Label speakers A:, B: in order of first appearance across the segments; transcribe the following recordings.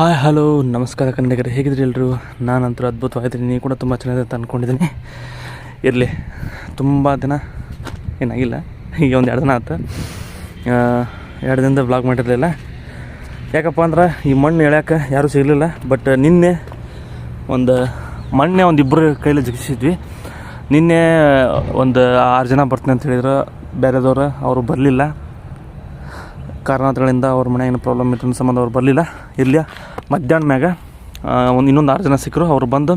A: Hi hello ನಮಸ್ಕಾರ ಕನ್ನಡಿಗರೇ, ಹೇಗಿದ್ರಿ ಎಲ್ಲರೂ ನಾನಂತರ ಅದ್ಭುತವಾಗಿದ್ದೀನಿ, ನೀವು ಕೂಡ ತುಂಬ ಚೆನ್ನಾಗಿದೆ ಅಂತ ಅಂದ್ಕೊಂಡಿದ್ದೀನಿ ಇರಲಿ, ತುಂಬ ದಿನ ಏನಾಗಿಲ್ಲ, ಈಗ ಒಂದು ಎರಡು ದಿನ ಆಯ್ತು ಎರಡು ದಿನದ ಬ್ಲಾಗ್ ಮಾಡಿರಲಿಲ್ಲ ಯಾಕಪ್ಪ ಅಂದ್ರೆ ಈ ಮಣ್ಣು ಎಳ್ಯಾಕೆ ಯಾರೂ ಸಿಗಲಿಲ್ಲ ಬಟ್ ನಿನ್ನೆ ಒಂದು, ಮೊನ್ನೆ ಒಂದು ಇಬ್ಬರು ಕೈಲಿ ಜಿಗಿಸಿದ್ವಿ ನಿನ್ನೆ ಒಂದು ಆರು ಜನ ಬರ್ತೀನಿ ಅಂತ ಹೇಳಿದ್ರು. ಬೇರೆದವರು ಅವರು ಬರಲಿಲ್ಲ. ಕಾರಣಗಳಿಂದ ಅವ್ರ ಮನೆ ಏನೋ ಪ್ರಾಬ್ಲಮ್ ಇತ್ತು ಸಂಬಂಧ ಅವ್ರು ಬರಲಿಲ್ಲ. ಇರಲಿ ಮಧ್ಯಾಹ್ನ ಮ್ಯಾಗ ಒಂದು ಇನ್ನೊಂದು ಆರು ಜನ ಸಿಕ್ಕರು ಅವ್ರು ಬಂದು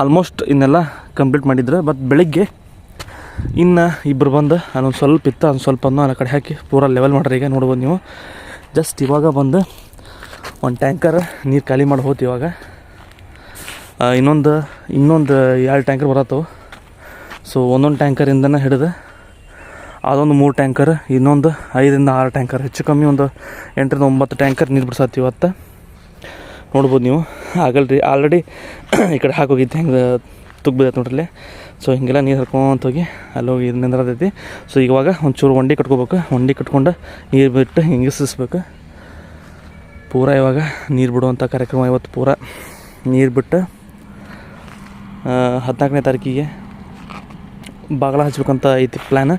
A: ಆಲ್ಮೋಸ್ಟ್ ಇನ್ನೆಲ್ಲ ಕಂಪ್ಲೀಟ್ ಮಾಡಿದ್ರು. ಬಟ್ ಬೆಳಿಗ್ಗೆ ಇನ್ನು ಇಬ್ಬರು ಬಂದು ಅದೊಂದು ಸ್ವಲ್ಪ ಇತ್ತು ಅದೊಂದು ಸ್ವಲ್ಪ ಆ ಕಡೆ ಹಾಕಿ ಪೂರ ಲೆವೆಲ್ ಮಾಡ್ರಿ ಈಗ ನೋಡ್ಬೋದು ನೀವು. ಜಸ್ಟ್ ಇವಾಗ ಬಂದು ಒಂದು ಟ್ಯಾಂಕರ್ ನೀರು ಖಾಲಿ ಮಾಡಿ ಹೋತು ಇವಾಗ. ಇನ್ನೊಂದು ಇನ್ನೊಂದು ಎರಡು ಟ್ಯಾಂಕರ್ ಬರತ್ತವು. ಸೊ ಒಂದೊಂದು ಟ್ಯಾಂಕರಿಂದನೇ ಹಿಡಿದು ಅದೊಂದು ಮೂರು ಟ್ಯಾಂಕರ್ ಇನ್ನೊಂದು ಐದರಿಂದ ಆರು ಟ್ಯಾಂಕರ್ ಹೆಚ್ಚು ಕಮ್ಮಿ ಒಂದು ಎಂಟರಿಂದ ಒಂಬತ್ತು ಟ್ಯಾಂಕರ್ ನೀರು ಬಿಡ್ಸತ್ತೀವಿ ಇವತ್ತು. ನೋಡ್ಬೋದು ನೀವು. ಆಗಲ್ರಿ ಆಲ್ರೆಡಿ ಈ ಕಡೆ ಹಾಕೋಗಿದ್ದೆ ಹೆಂಗೆ ತುಗ್ಬಿದೈತೆ ನೋಡ್ರಿ ಸೊ ಹಿಂಗೆಲ್ಲ ನೀರು ಹರ್ಕೊಂತ ಹೋಗಿ ಅಲ್ಲಿ ಹೋಗಿ ಇದು ನಿಂದ್ರತೈತಿ. ಸೊ ಇವಾಗ ಒಂಚೂರು ಒಂಡಿ ಕಟ್ಕೋಬೇಕು. ಒಂಡಿ ಕಟ್ಕೊಂಡು ನೀರು ಬಿಟ್ಟು ಹಿಂಗಿಸಿಸ್ಬೇಕು ಪೂರ ಇವಾಗ ನೀರು ಬಿಡುವಂಥ ಕಾರ್ಯಕ್ರಮ ಇವತ್ತು ಪೂರ. ನೀರು ಬಿಟ್ಟು ಹದಿನಾಲ್ಕನೇ ತಾರೀಕಿಗೆ ಬಾಗಿಲ ಹಚ್ಬೇಕಂತ ಐತಿ ಪ್ಲ್ಯಾನ್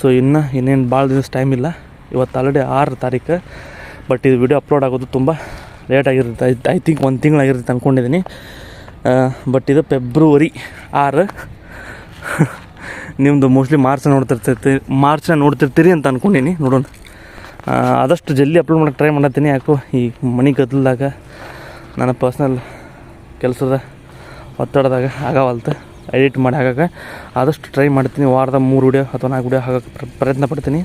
A: ಸೊ ಇನ್ನು ಇನ್ನೇನು ಭಾಳ ದಿವಸ ಟೈಮ್ ಇಲ್ಲ. ಇವತ್ತು ಆಲ್ರೆಡಿ ಆರು ತಾರೀಕು ಬಟ್ ಇದು ವಿಡಿಯೋ ಅಪ್ಲೋಡ್ ಆಗೋದು ತುಂಬ ಲೇಟ್ ಆಗಿರುತ್ತೆ ಐ ಥಿಂಕ್ ಒಂದು ತಿಂಗಳಾಗಿರುತ್ತೆ ಅಂದ್ಕೊಂಡಿದ್ದೀನಿ ಬಟ್ ಇದು ಫೆಬ್ರವರಿ ಆರು. ನಿಮ್ಮದು ಮೋಸ್ಟ್ಲಿ ಮಾರ್ಚ್ ನೋಡ್ತಿರ್ತೈತಿ ಮಾರ್ಚ್ನ ನೋಡ್ತಿರ್ತೀರಿ ಅಂತ ಅಂದ್ಕೊಂಡೀನಿ ನೋಡೋಣ. ಆದಷ್ಟು ಜಲ್ದಿ ಅಪ್ಲೋಡ್ ಮಾಡೋಕ್ಕೆ ಟ್ರೈ ಮಾಡತ್ತೀನಿ. ಯಾಕೋ ಈ ಮನೆ ಗದ್ದಲ್ದಾಗ ನನ್ನ ಪರ್ಸ್ನಲ್ ಕೆಲಸದ ಒತ್ತಡದಾಗ ಆಗವಲ್ತ. ಎಡಿಟ್ ಮಾಡಿ ಹಾಕಕ್ಕೆ ಆದಷ್ಟು ಟ್ರೈ ಮಾಡ್ತೀನಿ. ವಾರದ ಮೂರು ವಿಡಿಯೋ ಅಥವಾ ನಾಲ್ಕು ವಿಡಿಯೋ ಹಾಕಕ್ಕೆ ಪ್ರ- ಪ್ರಯತ್ನ ಪಡ್ತೀನಿ.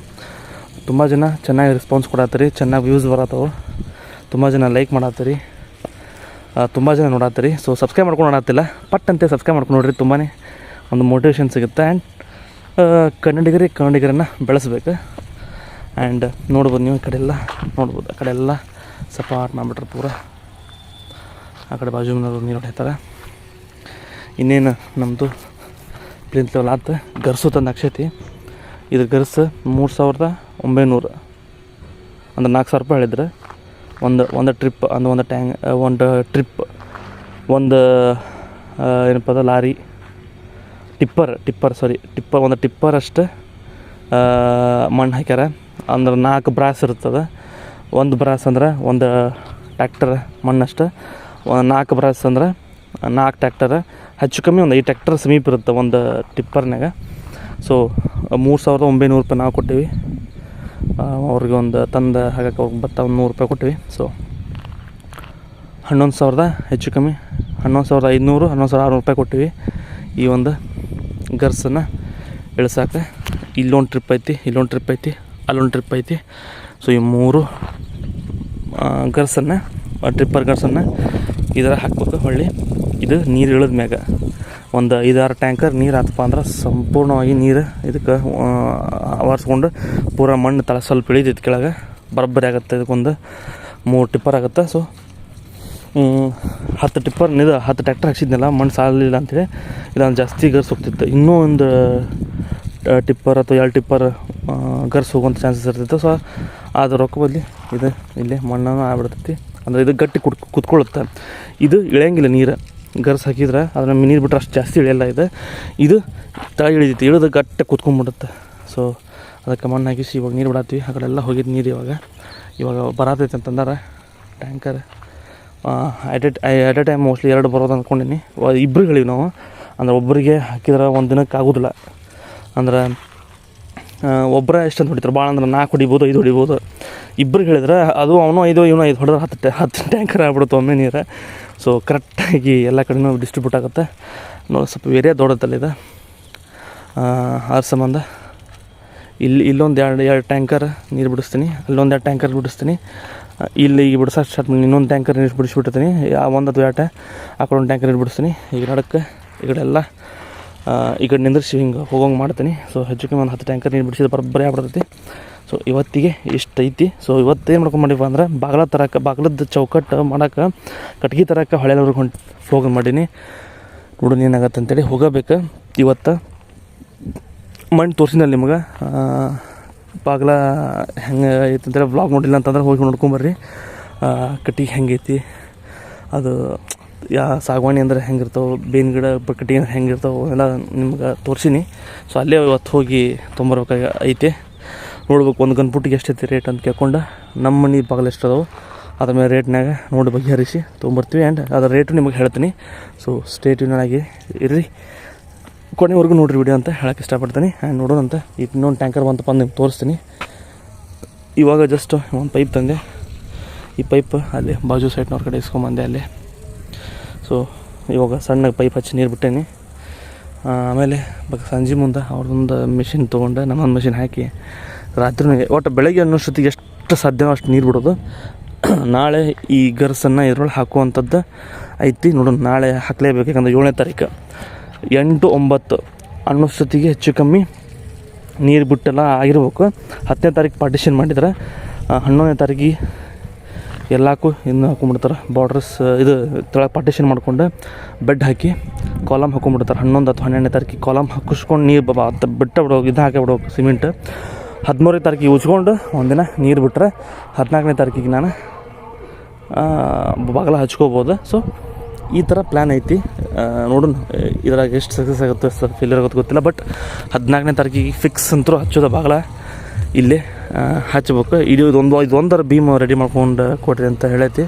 A: ತುಂಬ ಜನ ಚೆನ್ನಾಗಿ ರೆಸ್ಪಾನ್ಸ್ ಕೊಡತ್ತೀರಿ, ಚೆನ್ನಾಗಿ ವ್ಯೂಸ್ ಬರತ್ತವು. ತುಂಬ ಜನ ಲೈಕ್ ಮಾಡತ್ತೀರಿ. ತುಂಬ ಜನ ನೋಡತ್ತೀರಿ. ಸೊ ಸಬ್ಸ್ಕ್ರೈಬ್ ಮಾಡ್ಕೊಂಡು ನೋಡತ್ತಿಲ್ಲ. ಪಟ್ ಅಂತೆ ಸಬ್ಸ್ಕ್ರೈಬ್ ಮಾಡ್ಕೊಂಡು ನೋಡ್ರಿ ತುಂಬಾ ಒಂದು ಮೋಟಿವೇಶನ್ ಸಿಗುತ್ತೆ. ಆ್ಯಂಡ್ ಕನ್ನಡಿಗರಿಗೆ ಕನ್ನಡಿಗರನ್ನು ಬೆಳೆಸ್ಬೇಕು. ಆ್ಯಂಡ್ ನೋಡ್ಬೋದು ನೀವು ಈ ಕಡೆ ಎಲ್ಲ, ನೋಡ್ಬೋದು ಆ ಕಡೆ ಎಲ್ಲ ಸಪಾಟ್ ಮಾಡಿಬಿಟ್ರೆ ಪೂರ. ಆ ಕಡೆ ಬಾಜು ಮನೋರು ನೀರು ಹೊಡಿತಾರೆ. ಇನ್ನೇನು ನಮ್ಮದು ಪ್ಲಿಂತ್ ಲೆವೆಲ್ ಆತು. ಗರ್ಸು ತಂದು ಅಕ್ಷತಿ ಇದ್ರ ಗರ್ಸು ಮೂರು ಸಾವಿರದ ಒಂಬೈನೂರು. ಅಂದ್ರೆ ನಾಲ್ಕು ಸಾವಿರ ರೂಪಾಯಿ ಹೇಳಿದ್ರೆ. ಒಂದು ಒಂದು ಟ್ರಿಪ್ ಅಂದ್ರೆ ಒಂದು ಟ್ಯಾಂಗ್ ಒಂದು ಟ್ರಿಪ್ ಒಂದು ಏನಪ್ಪ ಅದು ಲಾರಿ. ಟಿಪ್ಪರ್ ಟಿಪ್ಪರ್ ಸಾರಿ ಟಿಪ್ಪರ್ ಒಂದು ಟಿಪ್ಪರ್ ಅಷ್ಟು. ಮಣ್ಣು ಹಾಕ್ಯಾರ. ಅಂದ್ರೆ ನಾಲ್ಕು ಬ್ರಾಸ್ ಇರ್ತದೆ. ಒಂದು ಬ್ರಾಸ್ ಅಂದ್ರೆ ಒಂದು ಟ್ಯಾಕ್ಟರ್ ಮಣ್ಣಷ್ಟು ನಾಲ್ಕು ಬ್ರಾಸ್ ಅಂದ್ರೆ ನಾಲ್ಕು ಟ್ಯಾಕ್ಟರ್ ಹೆಚ್ಚು ಕಮ್ಮಿ ಒಂದು ಐದು ಟ್ಯಾಕ್ಟರ್ ಸಮೀಪ ಇರುತ್ತೆ ಒಂದು ಟಿಪ್ಪರ್ನಾಗ ಸೊ ಮೂರು ಸಾವಿರದ ಒಂಬೈನೂರು ರೂಪಾಯಿ ನಾವು ಕೊಟ್ಟಿವಿ. ಅವ್ರಿಗೆ ಒಂದು ತಂದು ಹಾಕಕ್ಕೆ ಅವ್ರಿಗೆ ಭತ್ತ ಒಂದು ನೂರು ರೂಪಾಯಿ ಕೊಟ್ವಿ ಸೊ ಹನ್ನೊಂದು ಸಾವಿರದ ಹೆಚ್ಚು ಕಮ್ಮಿ, ಹನ್ನೊಂದು ಸಾವಿರದ ಐದುನೂರು, ಹನ್ನೊಂದು ಸಾವಿರ ಆರುನೂರು ರೂಪಾಯಿ ಕೊಟ್ಟಿವಿ. ಈ ಒಂದು ಗರ್ಸನ್ನು ಇಳಿಸಾಕೆ. ಇಲ್ಲೊಂದು ಟ್ರಿಪ್ ಐತಿ, ಇಲ್ಲೊಂದು ಟ್ರಿಪ್ ಐತಿ, ಅಲ್ಲೊಂದು ಟ್ರಿಪ್ ಐತಿ. ಸೊ ಈ ಮೂರು ಗರ್ಸನ್ನು ಟ್ರಿಪ್ಪರ್ ಗರ್ಸನ್ನು ಇದರ ಹಾಕ್ಬೇಕು ಹೊಳ್ಳಿ. ಇದು ನೀರು ಇಳಿದ ಮ್ಯಾಗ. ಒಂದು ಐದಾರು ಟ್ಯಾಂಕರ್ ನೀರು ಹಾಕಪ್ಪ ಅಂದ್ರೆ ಸಂಪೂರ್ಣವಾಗಿ ನೀರು ಇದಕ್ಕೆ ಆವರಿಸ್ಕೊಂಡು ಪೂರ ಮಣ್ಣು ತಳ ಸ್ವಲ್ಪ ಇಳಿದಿತ್ತು ಕೆಳಗೆ. ಬರಬ್ಬರಿ ಆಗುತ್ತೆ ಇದಕ್ಕೊಂದು ಮೂರು ಟಿಪ್ಪರ್ ಆಗುತ್ತೆ. ಸೊ ಹತ್ತು ಟಿಪ್ಪರ್ ಇದು ಹತ್ತು ಟ್ಯಾಕ್ಟರ್ ಹಾಕ್ಸಿದ್ನಲ್ಲ, ಮಣ್ಣು ಸಾಲಿಲ್ಲ ಅಂತೇಳಿ ಇದೊಂದು ಜಾಸ್ತಿ ಗರ್ಸ್ ಹೋಗ್ತಿತ್ತು. ಇನ್ನೂ ಒಂದು ಟಿಪ್ಪರ್ ಅಥವಾ ಎರಡು ಟಿಪ್ಪರ್ ಗರ್ಸ್ ಹೋಗುವಂಥ ಚಾನ್ಸಸ್ ಇರ್ತಿತ್ತು. ಸೊ ಅದು ರೊಕ್ಕ ಬದಲಿ ಇದು ಇಲ್ಲಿ ಮಣ್ಣನ್ನು ಆಗ್ಬಿಡ್ತೈತಿ. ಅಂದರೆ ಇದು ಗಟ್ಟಿ ಕುಡ್, ಕುತ್ಕೊಳ್ಳುತ್ತೆ. ಇದು ಇಳಿಯಂಗಿಲ್ಲ ನೀರು. ಗರ್ಸ್ ಹಾಕಿದ್ರೆ ಅದನ್ನ ನೀರು ಬಿಟ್ಟರೆ ಅಷ್ಟು ಜಾಸ್ತಿ ಇಳಿಯಲ್ಲ ಇದು. ಇದು ತಳ ಇಳಿದಿತ್ತು ಇಳಿದು ಗಟ್ಟಿ ಕುತ್ಕೊಂಡ್ಬಿಡುತ್ತೆ. ಸೊ ಅದಕ್ಕೆ ಮಣ್ಣು ಹಾಕಿಸಿ, ಇವಾಗ ನೀರು ಬಿಡಾತೀವಿ ಆ ಕಡೆ ಹೋಗಿದ್ದು ನೀರು ಇವಾಗ. ಇವಾಗ ಬರತೈತೆ ಅಂತಂದಾರೆ. Tanker at at at a time mostly ಎರಡು ಬರೋದು ಅಂದ್ಕೊಂಡಿನಿ ಇಬ್ಬರು ಹೇಳಿವಿ ನಾವು. ಅಂದ್ರೆ ಒಬ್ಬರಿಗೆ ಹಾಕಿದ್ರೆ ಒಂದು ದಿನಕ್ಕೆ ಆಗೋದಿಲ್ಲ. ಅಂದ್ರೆ ಒಬ್ಬರೇ ಎಷ್ಟಂತ ಹೊಡಿತಾರೆ ಭಾಳ ಅಂದ್ರೆ ನಾಲ್ಕು ಹೊಡಿಬೋದು, ಐದು ಹೊಡಿಬೋದು. ಇಬ್ಬರಿಗೆ ಹೇಳಿದ್ರೆ ಅದು ಅವನು ಐದು, ಇವನು ಐದು ಹೊಡೆದ್ರೆ ಹತ್ತು ಹತ್ತು ಟ್ಯಾಂಕರ್ ಆಗ್ಬಿಡುತ್ತೆ ಒಮ್ಮೆ ನೀರು. ಸೊ ಕರೆಕ್ಟಾಗಿ ಎಲ್ಲ ಕಡೆನೂ ಡಿಸ್ಟ್ರಿಬ್ಯೂಟ್ ಆಗುತ್ತೆ. ನೋಡಿ, ಸ್ವಲ್ಪ ಏರಿಯಾ ದೊಡ್ಡದಲ್ಲಿದೆ. ಅದ್ರ ಸಂಬಂಧ. ಇಲ್ಲಿ ಇಲ್ಲೊಂದು ಎರಡು ಎರಡು ಟ್ಯಾಂಕರ್ ನೀರು ಬಿಡಿಸ್ತೀನಿ. ಅಲ್ಲೊಂದು ಎರಡು ಟ್ಯಾಂಕರ್ ಬಿಡಿಸ್ತೀನಿ. ಇಲ್ಲಿ ಈಗ ಬಿಡ್ಸಕ್ಕೆ ಸ್ಟಾರ್ಟ್ ಮಾಡಿ, ಇನ್ನೊಂದು ಟ್ಯಾಂಕರ್ ನೀರು ಬಿಡಿಸ್ಬಿಡ್ತೀನಿ ಆ ಒಂದು ಅಥವಾ ಎರಡು ಆ ಒಂದು ಟ್ಯಾಂಕರ್ ನೀರು ಬಿಡಿಸ್ತೀನಿ. ಈಗ ನಡಕ್ಕೆ ಈ ಕಡೆ ಎಲ್ಲ ಈ ಕಡೆ ನಿಂದ್ರಿಸಿ ಹಿಂಗೆ ಹೋಗೋಂಗೆ ಮಾಡ್ತೀನಿ. ಸೊ ಹೆಚ್ಚು ಕಮ್ಮಿ ಒಂದು ಹತ್ತು ಟ್ಯಾಂಕರ್ ನೀರು ಬಿಡಿಸಿದ ಬರೋಬ್ಬರಿ ಆಗ್ಬಿಡ್ತೈತಿ. ಸೊ ಇವತ್ತಿಗೆ ಇಷ್ಟು ಐತಿ. ಸೊ ಇವತ್ತು ಏನು ಮಾಡಿಪ್ಪ ಅಂದ್ರೆ, ಬಾಗಲ ತರಕ್ಕೆ ಬಾಗಲದ ಚೌಕಟ್ಟು ಮಾಡೋಕೆ, ಕಟ್ಗೆ ತರಕ್ಕೆ ಹೊಳೆಯವ್ರಿಗೆ ಹೊಂಟು ಹೋಗಿ ಮಾಡೀನಿ. ನೋಡೋಣ ಏನಾಗತ್ತೆ ಅಂತೇಳಿ ಹೋಗಬೇಕು. ಇವತ್ತು ಮಣ್ಣು ತೋರಿಸಿನಲ್ಲಿ ನಿಮಗೆ. ಪಾಗ್ಲ ಹೆಂಗೆ ಐತಂದ್ರೆ ವ್ಲಾಗ್ ನೋಡಿಲ್ಲ ಅಂತಂದ್ರೆ ಹೋಗಿ ನೋಡ್ಕೊಂಬರ್ರಿ ಕಟ್ಟಿಗೆ ಹೆಂಗೈತಿ ಅದು ಯಾ ಸಾಗವಾಣಿ ಅಂದ್ರೆ ಹೆಂಗಿರ್ತಾವೆ ಬೇನ್ ಗಿಡ ಕಟ್ಟಿಗೆ ಹೆಂಗಿರ್ತಾವೆ ಎಲ್ಲ ನಿಮ್ಗೆ ತೋರಿಸಿನಿ. ಸೊ ಅಲ್ಲೇ ಇವತ್ತು ಹೋಗಿ ತೊಂಬರ್ಬೇಕಾಗ ಐತೆ. ನೋಡ್ಬೇಕು ಒಂದು ಗನ್ಪುಟ್ಟಿಗೆ ಎಷ್ಟೈತಿ ರೇಟ್ ಅಂತ ಕೇಳ್ಕೊಂಡು. ನಮ್ಮ ಮನೆ ಬಾಗಿಲು ಎಷ್ಟು ಅದಾವೆ, ಅದ್ರ ಮೇಲೆ ರೇಟ್ನಾಗ ನೋಡಿ ಬಗೆಹರಿಸಿ ತೊಗೊಂಬರ್ತೀವಿ ಆ್ಯಂಡ್ ಅದರ ರೇಟು ನಿಮಗೆ ಹೇಳ್ತೀನಿ. ಸೊ ಸ್ಟೇಟ್ ಇರ್ರಿ. ಕೊನೆವರೆಗೂ ನೋಡ್ರಿ ವಿಡಿಯೋ ಅಂತ ಹೇಳಕ್ಕೆ ಇಷ್ಟಪಡ್ತೀನಿ. ಆ್ಯಂಡ್ ನೋಡೋಣಂತ ಈಗ ಇನ್ನೊಂದು ಟ್ಯಾಂಕರ್ ಬಂತಪ್ಪ ನಿಮ್ಗೆ ತೋರಿಸ್ತೀನಿ. ಇವಾಗ ಜಸ್ಟ್ ಒಂದು ಪೈಪ್ ತಂದೆ. ಈ ಪೈಪ್ ಅಲ್ಲಿ ಬಾಜು ಸೈಡ್ನವ್ರ ಕಡೆ ಇಸ್ಕೊಂಬಂದೆ ಅಲ್ಲಿ. ಸೊ ಇವಾಗ ಸಣ್ಣಗೆ ಪೈಪ್ ಹಚ್ಚಿ ನೀರು ಬಿಟ್ಟೇನಿ. ಆಮೇಲೆ ಬಗ್ಗೆ ಸಂಜೆ ಮುಂದೆ ಅವ್ರದ್ದೊಂದು ಮಿಷಿನ್ ತೊಗೊಂಡು. ನಮ್ಮೊಂದು ಮಿಷಿನ್ ಹಾಕಿ ರಾತ್ರಿ ಒಟ್ಟು ಬೆಳಗ್ಗೆ ಅನ್ನೋಷ್ಟೊತ್ತಿಗೆ ಎಷ್ಟು ಸಾಧ್ಯವೋ ಅಷ್ಟು ನೀರು ಬಿಡೋದು. ನಾಳೆ ಈ ಗರ್ಸನ್ನು ಇದ್ರೊಳಗೆ ಹಾಕುವಂಥದ್ದು ಐತಿ. ನೋಡೋಣ ನಾಳೆ ಹಾಕಲೇಬೇಕು ಯಾಕಂದ್ರೆ ಏಳನೇ ತಾರೀಕು. ಎಂಟು ಒಂಬತ್ತು. ಅನ್ನೋಷ್ಟೊತ್ತಿಗೆ ಹೆಚ್ಚು ಕಮ್ಮಿ ನೀರು ಬಿಟ್ಟೆಲ್ಲ ಆಗಿರ್ಬೇಕು. ಹತ್ತನೇ ತಾರೀಕು ಪಾರ್ಟಿಷನ್ ಮಾಡಿದ್ರೆ. ಹನ್ನೊಂದನೇ ತಾರೀಕಿಗೆ ಎಲ್ಲಕ್ಕೂ ಇನ್ನು ಹಾಕೊಂಡ್ಬಿಡ್ತಾರೆ ಬಾರ್ಡ್ರಸ್ ಇದು ತೆಳಗೆ ಪಾರ್ಟಿಷನ್ ಮಾಡ್ಕೊಂಡು ಬೆಡ್ ಹಾಕಿ ಕಾಲಮ್ ಹಾಕೊಂಡ್ಬಿಡ್ತಾರೆ ಹನ್ನೊಂದು ಅಥವಾ ಹನ್ನೆರಡನೇ ತಾರೀಕಿಗೆ ಕಾಲಮ್ ಹಾಕಿಸ್ಕೊಂಡು ನೀರು ಬಿಟ್ಟ ಬಿಡೋ, ಇದು ಹಾಕಿ ಬಿಡ್ಬೇಕು ಸಿಮೆಂಟ್ ಹದಿಮೂರನೇ ತಾರೀಕಿಗೆ ಉಜ್ಕೊಂಡು ಒಂದಿನ ನೀರು ಬಿಟ್ಟರೆ ಹದಿನಾಲ್ಕನೇ ತಾರೀಕಿಗೆ ನಾನು ಬಾಗಿಲ ಹಚ್ಕೋಬೋದು. ಸೊ ಈ ಥರ ಪ್ಲ್ಯಾನ್ ಐತಿ. ನೋಡೋಣ. ಇದ್ರಾಗ ಎಷ್ಟು ಸಕ್ಸಸ್ ಆಗುತ್ತೆ ಸರ್? ಫೇಲಿಯರ್ ಆಗುತ್ತೆ ಗೊತ್ತಿಲ್ಲ ಬಟ್ ಹದಿನಾಲ್ಕನೇ ತಾರೀಕಿಗೆ ಫಿಕ್ಸ್ ಅಂತೂ ಹಚ್ಚೋದ ಬಾಗಲ ಇಲ್ಲಿ ಹಚ್ಚಬೇಕು. ಇದು ಇದೊಂದು, ಇದೊಂದರ ಭೀಮ್ ರೆಡಿ ಮಾಡ್ಕೊಂಡು ಕೊಡ್ರಿ ಅಂತ ಹೇಳೈತಿ.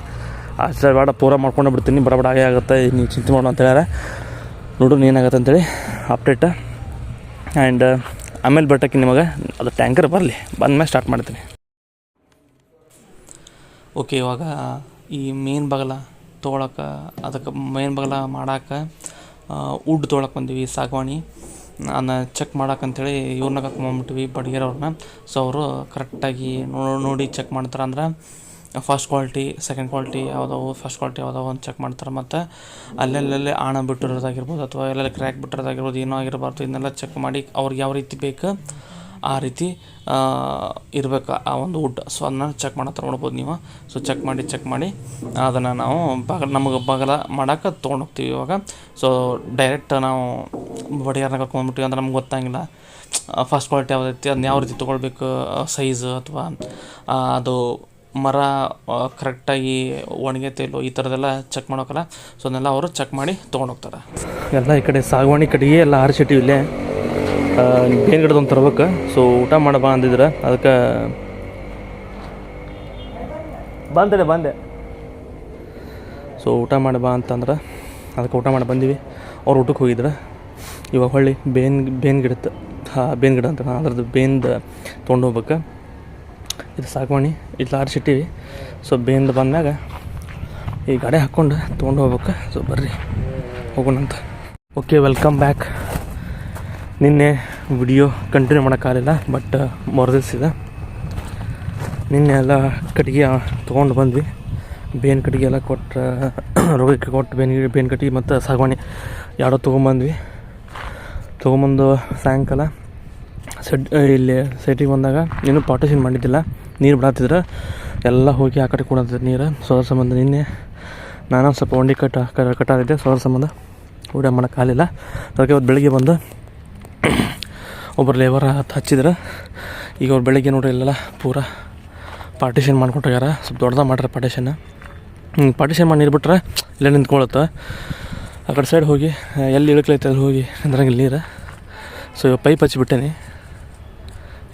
A: ಆಚಾರ ಬೇಡ, ಪೂರ ಮಾಡ್ಕೊಂಡು ಬಿಡ್ತೀನಿ. ಬಡ ಬಡ ಆಗೇ ಆಗುತ್ತೆ. ನೀವು ಚಿಂತೆ ಮಾಡೋಣ ಅಂತ ಹೇಳ್ಯಾರ. ನೋಡೋಣ ಏನಾಗುತ್ತೆ ಅಂತೇಳಿ ಅಪ್ಡೇಟ್ ಆ್ಯಂಡ್ ಆಮೇಲೆ ಬಟ್ಟಕ್ಕೆ ನಿಮಗೆ, ಅದು ಟ್ಯಾಂಕರ್ ಬರಲಿ. ಬಂದಮೇಲೆ ಸ್ಟಾರ್ಟ್ ಮಾಡ್ತೀನಿ. ಓಕೆ ಇವಾಗ ಈ ಮೇನ್ ಬಗಲ ತೊಗೊಳಕ್ಕೆ ಅದಕ್ಕೆ ಮೇನ್ ಬಗಲ ಮಾಡಕ್ಕೆ ವುಡ್ ತೊಗೊಳಕ್ಕೆ ಬಂದೀವಿ, ಸಾಗವಾಣಿ. ಅದನ್ನ ಚೆಕ್ ಮಾಡಕ್ಕೆ ಇವ್ರನ್ನ ಕರ್ಕೊಂಬಂಬಿಟ್ವಿ ಬಡಿಗೆರವ್ರನ್ನ ಸೊ ಅವರು ಕರೆಕ್ಟಾಗಿ ನೋಡಿ ಚೆಕ್ ಮಾಡ್ತಾರೆ ಅಂದ್ರೆ ಫಸ್ಟ್ ಕ್ವಾಲಿಟಿ ಸೆಕೆಂಡ್ ಕ್ವಾಲಿಟಿ ಯಾವುದಾವು ಫಸ್ಟ್ ಕ್ವಾಲಿಟಿ ಯಾವುದಾವು ಅಂತ ಚೆಕ್ ಮಾಡ್ತಾರೆ. ಮತ್ತು ಅಲ್ಲೆಲ್ಲೇ ಆಣ ಬಿಟ್ಟಿರೋದಾಗಿರ್ಬೋದು ಅಥವಾ ಎಲ್ಲೆಲ್ಲಿ ಕ್ರ್ಯಾಕ್ ಬಿಟ್ಟಿರೋದಾಗಿರ್ಬೋದು, ಏನೋ ಆಗಿರಬಾರ್ದು, ಇದನ್ನೆಲ್ಲ ಚೆಕ್ ಮಾಡಿ ಅವ್ರಿಗೆ ಯಾವ ರೀತಿ ಬೇಕು ಆ ರೀತಿ ಇರಬೇಕು ಆ ಒಂದು ವುಡ್ ಸೊ ಅದನ್ನ ಚೆಕ್ ಮಾಡೋ ನೋಡ್ಬೋದು ನೀವು. ಸೊ ಚೆಕ್ ಮಾಡಿ ಚೆಕ್ ಮಾಡಿ, ಅದನ್ನು ನಾವು ಬಗ ನಮಗೆ ಬಗಲ ಮಾಡೋಕೆ ತೊಗೊಂಡು ಹೋಗ್ತೀವಿ ಇವಾಗ. ಸೊ ಡೈರೆಕ್ಟ್ ನಾವು ಬಡಿಯಾರನ್ನ ಕರ್ಕೊಂಡ್ಬಿಟ್ಟಿವಿ ಅಂದ್ರೆ ನಮ್ಗೆ ಗೊತ್ತಾಗಿಲ್ಲ. ಫಸ್ಟ್ ಕ್ವಾಲಿಟಿ ಯಾವುದೈತಿ ಅದನ್ನ ಯಾವ ರೀತಿ ತೊಗೊಳ್ಬೇಕು ಸೈಜ್ ಅಥವಾ ಅದು ಮರ ಕರೆಕ್ಟಾಗಿ ಒಣಗೈತೆ ಇಲ್ಲೋ ಈ ಥರದ್ದೆಲ್ಲ ಚೆಕ್ ಮಾಡೋಕಲ್ಲ. ಸೊ ಅದನ್ನೆಲ್ಲ ಅವರು ಚೆಕ್ ಮಾಡಿ ತೊಗೊಂಡೋಗ್ತಾರೆ. ಎಲ್ಲ ಈ ಕಡೆ ಸಾಗವಾಣಿ ಕಡೆಗೆ ಎಲ್ಲ ಆರಿಸಿಟ್ಟಿವಿ ಇಲ್ಲೇ. ಬೇನ್ ಗಿಡದೊಂದು ತರ್ಬೇಕು. ಸೊ ಊಟ ಮಾಡಬ ಅಂದಿದ್ರೆ. ಅದಕ್ಕೆ ಬಂದೆ ಬಂದೆ. ಸೊ ಊಟ ಮಾಡಿ ಬಾ ಅಂತಂದ್ರೆ, ಅದಕ್ಕೆ ಊಟ ಮಾಡಿ ಬಂದೀವಿ. ಅವ್ರು ಊಟಕ್ಕೆ ಹೋಗಿದ್ರೆ. ಇವಾಗ ಹೊಳ್ಳಿ ಬೇನ್ ಬೇನ್ ಗಿಡದ, ಹಾಂ, ಬೇನ್ ಗಿಡ ಅಂತ ಅದ್ರದ್ದು ಬೇನ್ದು ತೊಗೊಂಡು ಹೋಗ್ಬೇಕು. ಇದು ಸಾಗವಾಣಿ ಇಲ್ಲಿ ಆರಿಸಿಟ್ಟಿವಿ ಸೊ ಬೇನ್ದು ಬಂದಾಗ ಈ ಗಾಡಿ ಹಾಕ್ಕೊಂಡು ತೊಗೊಂಡು ಹೋಗ್ಬೇಕು. ಸೊ ಬರ್ರಿ, ಹೋಗೋಣಂತ. ಓಕೆ ವೆಲ್ಕಮ್ ಬ್ಯಾಕ್ ನಿನ್ನೆ ವಿಡಿಯೋ ಕಂಟಿನ್ಯೂ ಮಾಡೋಕ್ಕಾಗಲಿಲ್ಲ ಬಟ್ ಇದೆ. ನಿನ್ನೆ ಎಲ್ಲ ಕಟ್ಟಿಗೆ ತೊಗೊಂಡು ಬಂದ್ವಿ. ಬೇನ್ ಕಟ್ಟಿಗೆ ಎಲ್ಲ ಕೊಟ್ಟು ರೋಗಕ್ಕೆ ಕೊಟ್ಟು ಬೇನ್ ಬೇನ್ ಕಟ್ಟಿಗೆ ಮತ್ತು ಸಾಗವಾಣಿ ಯಾರೋ ತೊಗೊಂಬಂದ್ವಿ ತೊಗೊಂಬಂದು ಸಾಯಂಕಾಲ ಸೆಡ್ ಇಲ್ಲಿ ಸೈಟಿಗೆ ಬಂದಾಗ ಇನ್ನೂ ಪಾರ್ಟಿಷನ್ ಮಾಡಿದ್ದಿಲ್ಲ. ನೀರು ಬಿಡತ್ತಿದ್ರೆ ಎಲ್ಲ ಹೋಗಿ ಆ ಕಡೆ ಕೊಡತ್ತಿದ್ರು ನೀರು ಸೋದರ ಸಂಬಂಧ ನಿನ್ನೆ. ನಾನು ಸ್ವಲ್ಪ ಒಂಡಿ ಕಟ್ಟ ಕಟ್ಟಾದಿದ್ದೆ ಸೋದರ ಸಂಬಂಧ. ಊಟ ಮಾಡೋಕ್ಕಾಗಲಿಲ್ಲ ಅದಕ್ಕೆ ಇವತ್ತು ಬೆಳಿಗ್ಗೆ ಬಂದು ಒಬ್ಬರು ಲೇಬರ್ ಹತ್ತು ಹಚ್ಚಿದ್ರೆ. ಈಗ ಅವ್ರು ಬೆಳಗ್ಗೆ ನೋಡ್ರಿ ಇಲ್ಲೆಲ್ಲ ಪೂರ ಪಾರ್ಟಿಷನ್ ಮಾಡ್ಕೊಂಡು ಹೋಗ್ಯಾರ. ಸ್ವಲ್ಪ ದೊಡ್ಡದಾಗ ಮಾಡ್ರೆ ಪಾರ್ಟಿಷನ್ ಪಾರ್ಟಿಷನ್ ಮಾಡಿ ನೀರು ಇಲ್ಲೇ ನಿಂತ್ಕೊಳತ್ತೆ. ಆ ಕಡೆ ಸೈಡ್ ಹೋಗಿ, ಎಲ್ಲಿ ಇಳಕ್ಲೈತೆ ಅಲ್ಲಿ ಹೋಗಿ ನಿಂದ್ರಂಗಿಲ್ಲ ನೀರು. ಸೊ ಇವಾಗ ಪೈಪ್ ಹಚ್ಚಿಬಿಟ್ಟೇನಿ.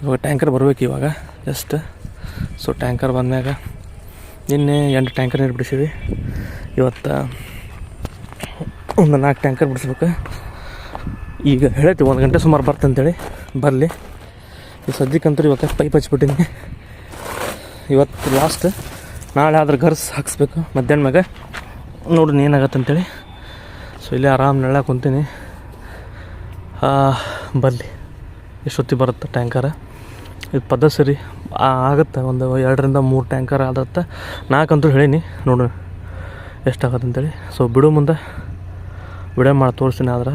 A: ಇವಾಗ ಟ್ಯಾಂಕರ್ ಬರಬೇಕು ಇವಾಗ ಜಸ್ಟ್ ಸೊ ಟ್ಯಾಂಕರ್ ಬಂದಾಗ ನಿನ್ನೆ ಎಂಟು ಟ್ಯಾಂಕರ್ ನೀರು ಬಿಡಿಸಿದ್ವಿ. ಇವತ್ತು ಒಂದು ನಾಲ್ಕು ಟ್ಯಾಂಕರ್ ಬಿಡಿಸ್ಬೇಕು. ಈಗ ಹೇಳೈತಿ, ಒಂದು ಗಂಟೆ ಸುಮಾರು ಬರ್ತಂತೇಳಿ. ಬರಲಿ. ಈ ಸದ್ಯಕ್ಕಂತೂ ಇವತ್ತು ಪೈಪ್ ಹಚ್ಬಿಟ್ಟಿನಿ ಇವತ್ತು ಲಾಸ್ಟ್ ನಾಳೆ ಆದ್ರೆ ಗರ್ಸ್ ಹಾಕ್ಸ್ಬೇಕು. ಮಧ್ಯಾಹ್ನ ಮ್ಯಾಗ. ನೋಡಿ ಏನಾಗತ್ತೆ ಅಂತೇಳಿ ಸೊ ಇಲ್ಲೇ ಆರಾಮ್ ನೆಳ ಕುಂತೀನಿ. ಬರಲಿ. ಎಷ್ಟೊತ್ತಿಗೆ ಬರುತ್ತೆ ಟ್ಯಾಂಕರ್? ಇದು ಪದ ಸರಿ ಆಗುತ್ತೆ. ಒಂದು ಎರಡರಿಂದ ಮೂರು ಟ್ಯಾಂಕರ್ ಆದತ್ತೆ. ನಾಲ್ಕಂತೂ ಹೇಳೀನಿ, ನೋಡೋಣ ಎಷ್ಟಾಗತ್ತೆ ಅಂತೇಳಿ ಸೊ ಬಿಡು ಮುಂದೆ. ವಿಡಿಯೋ ಮಾಡಿ ತೋರಿಸ್ತೀನಿ ಆದ್ರೆ.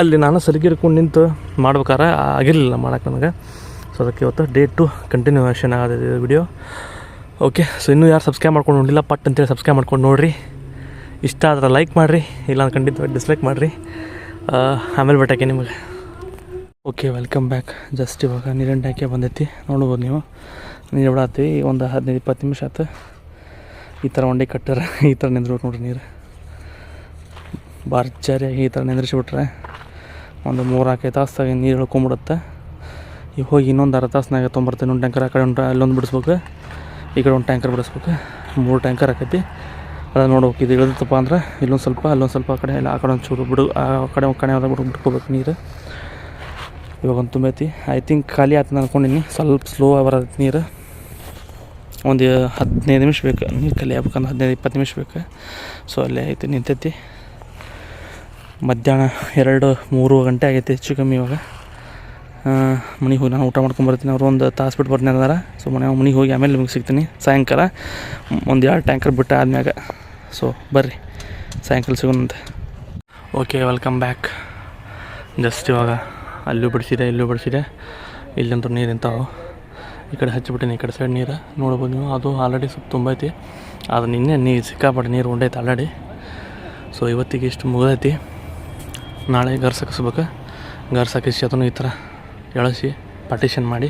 A: ಅಲ್ಲಿ ನಾನು ಸರಿಗಿರ್ಕೊಂಡು ನಿಂತು ಮಾಡ್ಬೇಕಾರೆ ಆಗಿರಲಿಲ್ಲ ಮಾಡೋಕೆ ನನಗೆ. ಸೊ ಅದಕ್ಕೆ ಇವತ್ತು ಡೇ ಟು ಕಂಟಿನ್ಯೂಷನ್ ಆಗೋದಿದೆ ವಿಡಿಯೋ ಓಕೆ ಸೊ ಇನ್ನೂ ಯಾರು ಸಬ್ಸ್ಕ್ರೈಬ್ ಮಾಡ್ಕೊಂಡು ನೋಡಿಲ್ಲ ಪಟ್ ಅಂತೇಳಿ ಸಬ್ಸ್ಕ್ರೈಬ್ ಮಾಡ್ಕೊಂಡು ನೋಡಿರಿ. ಇಷ್ಟ ಆದ್ರೆ ಲೈಕ್ ಮಾಡಿರಿ, ಇಲ್ಲ ಖಂಡಿತವಾಗಿ ಡಿಸ್ಲೈಕ್ ಮಾಡಿರಿ. ಆಮೇಲೆ ಬಿಟ್ಟಾಕೆ ನಿಮಗೆ. ಓಕೆ ವೆಲ್ಕಮ್ ಬ್ಯಾಕ್ ಜಸ್ಟ್ ಇವಾಗ ನೀರಿನ ಟ್ಯಾಂಕೆ ಬಂದೈತಿ. ನೋಡ್ಬೋದು ನೀವು. ನೀರು ಬಿಡಾತೀವಿ ಒಂದು ಹದಿನೈದು ಇಪ್ಪತ್ತು ನಿಮಿಷ ಆಯ್ತು. ಈ ಥರ ಒಂಡಿ ಕಟ್ಟಾರ, ಈ ಥರ ನಿಂದ್ರು ನೋಡ್ರಿ ನೀರು. ಭರ್ಜರಿಯಾಗಿ ಈ ಥರ ನಿಂದ್ರಿಸಿಬಿಟ್ರೆ ಒಂದು ಮೂರು ನಾಲ್ಕೈದು ತಾಸ್ದಾಗ ನೀರು ಇಳ್ಕೊಂಬಿಡುತ್ತೆ. ಈಗ ಹೋಗಿ ಇನ್ನೊಂದು ಅರ್ಧ ತಾಸ್ನಾಗ ತೊಗೊಂಬರ್ತೀನಿ ಒಂದು ಟ್ಯಾಂಕರ್ ಆ ಕಡೆ ಒಂದು ಅಲ್ಲೊಂದು ಬಿಡಿಸ್ಬೇಕು. ಈ ಕಡೆ ಒಂದು ಟ್ಯಾಂಕರ್ ಬಿಡಿಸ್ಬೇಕು. ಮೂರು ಟ್ಯಾಂಕರ್ ಆಕೈತಿ ಅದನ್ನು ನೋಡ್ಬೇಕು, ಇದು ಇಳಿದಪ್ಪ ಅಂದ್ರೆ ಇಲ್ಲೊಂದು ಸ್ವಲ್ಪ, ಅಲ್ಲೊಂದು ಸ್ವಲ್ಪ ಆ ಕಡೆ ಇಲ್ಲ ಆ ಕಡೆ ಒಂದು ಚೂರು ಬಿಡು, ಆ ಕಡೆ ಒಂದು ಕಡೆ ಬಿಡು ಬಿಟ್ಕೋಬೇಕು ನೀರು. ಇವಾಗ ತುಂಬೈತಿ. ಐ ಥಿಂಕ್ ಖಾಲಿ ಆಯ್ತು ಅಂದ್ಕೊಂಡಿನಿ ಸ್ವಲ್ಪ ಸ್ಲೋ ಬರತ್ತೆ ನೀರು. ಒಂದು ಹದಿನೈದು ನಿಮಿಷ ಬೇಕು. ನೀರು ಖಾಲಿ ಆಗ್ಬೇಕಂದ್ರೆ ಹದಿನೈದು, ಇಪ್ಪತ್ತು ನಿಮಿಷ ಬೇಕು. ಸೊ ಅಲ್ಲೇ ಐತಿ ನಿಂತೈತಿ. ಮಧ್ಯಾಹ್ನ ಎರಡು ಮೂರು ಗಂಟೆ ಆಗೈತಿ ಹೆಚ್ಚು ಕಮ್ಮಿ ಇವಾಗ. ಮನೆಗೆ ಹೋಗಿ ನಾನು ಊಟ ಮಾಡ್ಕೊಂಬರ್ತೀನಿ ಅವರು ಒಂದು ತಾಸು ಬಿಟ್ಟು ಬರ್ತೀನಿ ಅಂದಾರ ಸೊ ಮನೆ ಮನೆಗೆ ಹೋಗಿ ಆಮೇಲೆ ನಿಮಗೆ ಸಿಗ್ತೀನಿ. ಸಾಯಂಕಾಲ ಒಂದು ಎರಡು ಟ್ಯಾಂಕರ್ ಬಿಟ್ಟು ಆದ್ಮ್ಯಾಗ. ಸೊ ಬರ್ರಿ. ಸಾಯಂಕಾಲ ಸಿಗೋಣಂತೆ. ಓಕೆ ವೆಲ್ಕಮ್ ಬ್ಯಾಕ್ ಜಸ್ಟ್ ಇವಾಗ ಅಲ್ಲೂ ಬಿಡಿಸಿದೆ, ಇಲ್ಲೂ ಬಿಡಿಸಿದೆ. ಇಲ್ಲಂತೂ ನೀರು ಇಂಥವು ಈ ಕಡೆ ಹಚ್ಚಿಬಿಟ್ಟಿನಿ ಈ ಕಡೆ ಸೈಡ್ ನೀರು. ನೋಡ್ಬೋದು ನೀವು. ಅದು ಆಲ್ರೆಡಿ ಸ್ವಲ್ಪ ತುಂಬೈತಿ. ಅದು ನಿನ್ನೆ ನೀರು ಸಿಕ್ಕಾಪಟ್ಟೆ ನೀರು ಉಂಡೈತೆ ಆಲ್ರೆಡಿ ಸೊ ಇವತ್ತಿಗೆ ಇಷ್ಟು ಮುಗಿದೈತಿ. ನಾಳೆ ಗರ್ ಸಾಕಿಸ್ಬೇಕು. ಗರ್ ಸಾಕಿಸಿ ಅದನ್ನು ಈ ಥರ ಎಳಸಿ ಪಾರ್ಟಿಷನ್ ಮಾಡಿ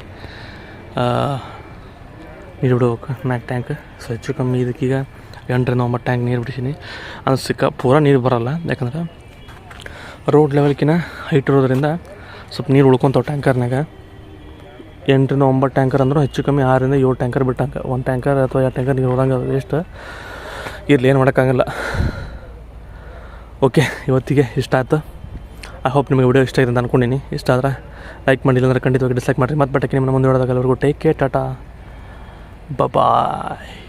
A: ನೀರು ಬಿಡ್ಬೇಕು. ನಾಲ್ಕು ಟ್ಯಾಂಕ್ ಸೊ ಹೆಚ್ಚು ಕಮ್ಮಿ ಇದಕ್ಕೀಗ ಎಂಟರಿಂದ ಒಂಬತ್ತು ಟ್ಯಾಂಕ್ ನೀರು ಬಿಡಿಸೀನಿ. ಅದು ಸಿಕ್ಕ ಪೂರ ನೀರು ಬರೋಲ್ಲ. ಯಾಕಂದ್ರೆ ರೋಡ್ ಲೆವೆಲ್ಕಿನ ಹೈಟ್ ಇರೋದ್ರಿಂದ ಸ್ವಲ್ಪ ನೀರು ಉಳ್ಕೊತಾವೆ ಟ್ಯಾಂಕರ್ನಾಗ. ಎಂಟರಿಂದ ಒಂಬತ್ತು ಟ್ಯಾಂಕರ್ ಅಂದ್ರೆ ಹೆಚ್ಚು ಕಮ್ಮಿ ಆರರಿಂದ ಏಳು ಟ್ಯಾಂಕರ್ ಬಿಟ್ಟಂಗೆ ಒಂದು ಟ್ಯಾಂಕರ್ ಅಥವಾ ಎರಡು ಟ್ಯಾಂಕರ್ ನೀರು ಹೋದಂಗೆ ಅದು ಎಷ್ಟು ಇರಲಿ, ಏನು ಮಾಡೋಕ್ಕಾಗಲ್ಲ. ಓಕೆ, ಇವತ್ತಿಗೆ ಇಷ್ಟ ಆಯ್ತು. ಐ ಹೋಪ್ ನಿಮಗೆ ವಿಡಿಯೋ ಇಷ್ಟ ಆಗಿದೆ ಅಂತ ಅನ್ಕೊಂಡಿನಿ. ಇಷ್ಟ ಆದರೆ ಲೈಕ್ ಮಾಡಿಲ್ಲ ಅಂದರೆ ಖಂಡಿತವಾಗಿ ಡಿಸ್ಲೈಕ್ ಮಾಡಿರಿ. ಮತ್ತೆ ಬಟ್ಟಕ್ಕೆ ನಿಮ್ಮನ್ನು ಮುಂದೆ ಎಲ್ಲರಿಗೂ ಟೇಕ್ ಕೇರ್ ಟಾಟಾ. ಬಾಯ್